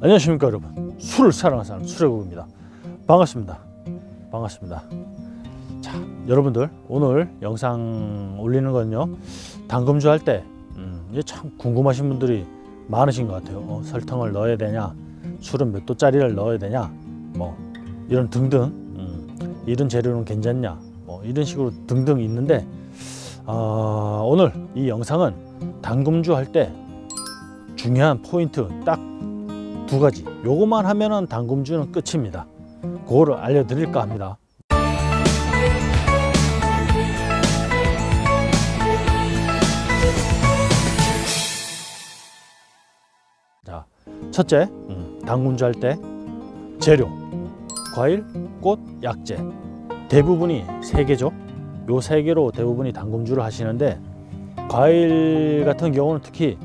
안녕하십니까 여러분. 술을 사랑하는 사람 술의국입니다. 반갑습니다. 반갑습니다. 자 여러분들 오늘 영상 올리는 건요. 당금주 할때 음, 이게 참 궁금하신 분들이 많으신 것 같아요. 어, 설탕을 넣어야 되냐? 술은 몇 도짜리를 넣어야 되냐? 뭐 이런 등등 음, 이런 재료는 괜찮냐? 뭐 이런 식으로 등등 있는데 어, 오늘 이 영상은 당금주 할 때 중요한 포인트 딱 두 가지. 요것만 하면은 당금주는 끝입니다. 그거를 알려드릴까 합니다. 자 첫째 음, 당금주 할 때 재료. 과일 꽃 약재. 대부분이 세 개죠. 요 세 개로 대부분이 당금주를 하시는데 과일 같은 경우는 특히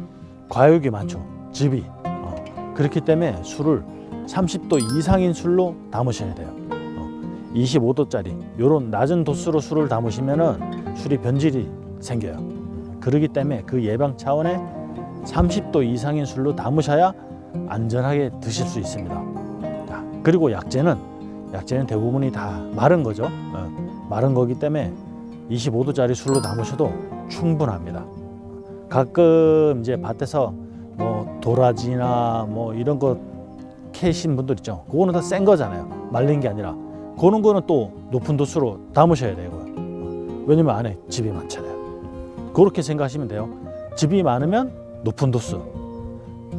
과육이 많죠. 즙이. 어, 그렇기 때문에 술을 30도 이상인 술로 담으셔야 돼요. 어, 25도짜리 요런 낮은 도수로 술을 담으시면은 술이 변질이 생겨요. 그러기 때문에 그 예방 차원에 30도 이상인 술로 담으셔야 안전하게 드실 수 있습니다. 자, 그리고 약재는 약재는 대부분이 다 마른 거죠. 어, 마른 거기 때문에 25도짜리 술로 담으셔도 충분합니다. 가끔 이제 밭에서 뭐 도라지나 뭐 이런 거 캐신 분들 있죠. 그거는 다 센 거잖아요. 말린 게 아니라 그런 거는 또 높은 도수로 담으셔야 되고요. 어, 왜냐면 안에 즙이 많잖아요. 그렇게 생각하시면 돼요. 즙이 많으면 높은 도수,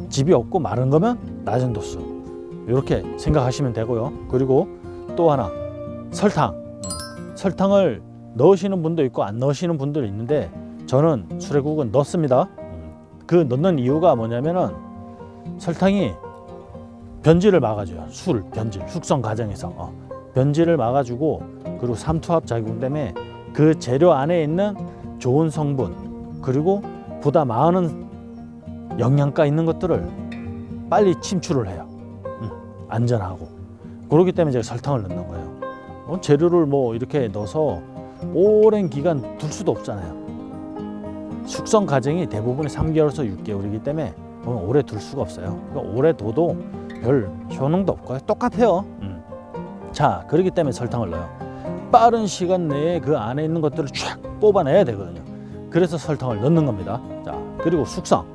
즙이 없고 마른 거면 낮은 도수. 이렇게 생각하시면 되고요. 그리고 또 하나 설탕. 음, 설탕을 넣으시는 분도 있고 안 넣으시는 분도 있는데 저는 수레국은 넣습니다. 음, 그 넣는 이유가 뭐냐면은 설탕이 변질을 막아줘요. 술 변질, 숙성 과정에서 어. 변질을 막아주고 그리고 삼투압 작용 때문에 그 재료 안에 있는 좋은 성분 그리고 보다 많은 영양가 있는 것들을 빨리 침출을 해요. 음, 안전하고 그렇기 때문에 제가 설탕을 넣는 거예요. 어, 재료를 뭐 이렇게 넣어서 오랜 기간 둘 수도 없잖아요. 숙성 과정이 대부분이 3개월에서 6개월이기 때문에 어, 오래 둘 수가 없어요. 그러니까 오래 둬도 별 효능도 없고 똑같아요. 음. 자, 그렇기 때문에 설탕을 넣어요. 빠른 시간 내에 그 안에 있는 것들을 쫙 뽑아내야 되거든요. 그래서 설탕을 넣는 겁니다. 자, 그리고 숙성.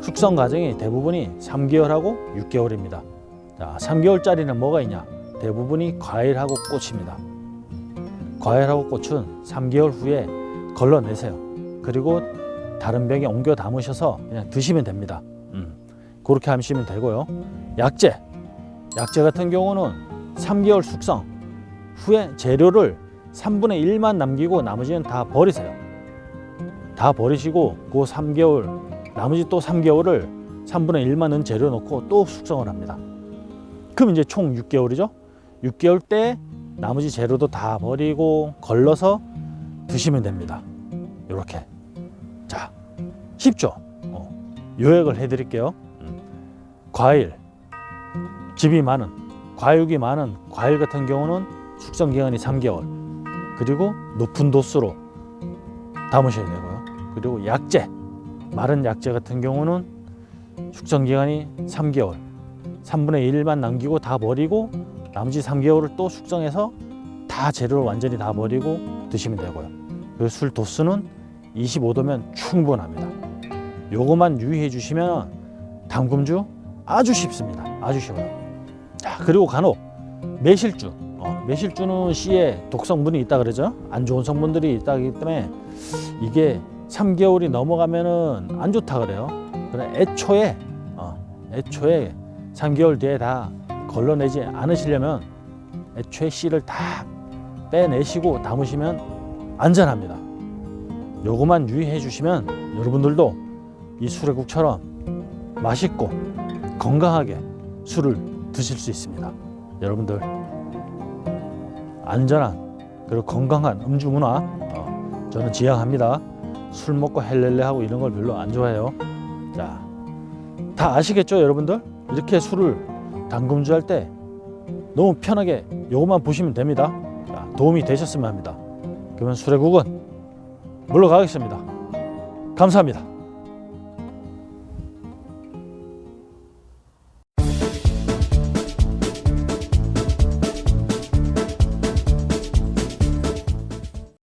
숙성 과정이 대부분이 3개월하고 6개월입니다. 자, 3개월짜리는 뭐가 있냐? 대부분이 과일하고 꽃입니다. 과일하고 꽃은 3개월 후에 걸러내세요. 그리고 다른 병에 옮겨 담으셔서 그냥 드시면 됩니다. 음, 그렇게 하시면 되고요. 약재, 약재 같은 경우는 3개월 숙성 후에 재료를 3분의 1만 남기고 나머지는 다 버리세요. 다 버리시고 그 3개월 나머지 또 3개월을 3분의 1만 은 재료 넣고 또 숙성을 합니다. 그럼 이제 총 6개월이죠. 6개월 때 나머지 재료도 다 버리고 걸러서 드시면 됩니다. 이렇게. 자, 쉽죠? 어, 요약을 해드릴게요. 음. 과일, 즙이 많은, 과육이 많은 과일 같은 경우는 숙성 기간이 3개월. 그리고 높은 도수로 담으셔야 되고요. 그리고 약재, 마른 약재 같은 경우는 숙성 기간이 3개월. 3분의 1만 남기고 다 버리고 나머지 3개월을 또 숙성해서 다 재료를 완전히 다 버리고 드시면 되고요. 그 술 도수는 25도면 충분합니다. 요거만 유의해 주시면 담금주 아주 쉽습니다. 아주 쉬워요. 자, 그리고 간혹 매실주. 어, 매실주는 씨에 독성분이 있다 그러죠. 안 좋은 성분들이 있다기 때문에 이게 3개월이 넘어가면은 안 좋다 그래요. 그래 애초에 어, 애초에 3개월 뒤에 다 걸러내지 않으시려면 애초에 씨를 다 빼내시고 담으시면 안전합니다. 요거만 유의해 주시면 여러분들도 이 수레국처럼 맛있고 건강하게 술을 드실 수 있습니다. 여러분들 안전한 그리고 건강한 음주 문화 어, 저는 지향합니다. 술 먹고 헬렐레 하고 이런 걸 별로 안 좋아해요. 자, 다 아시겠죠, 여러분들? 이렇게 술을 당금주 할 때 너무 편하게 요것만 보시면 됩니다. 자, 도움이 되셨으면 합니다. 그러면 수레국은 물러가겠습니다. 감사합니다.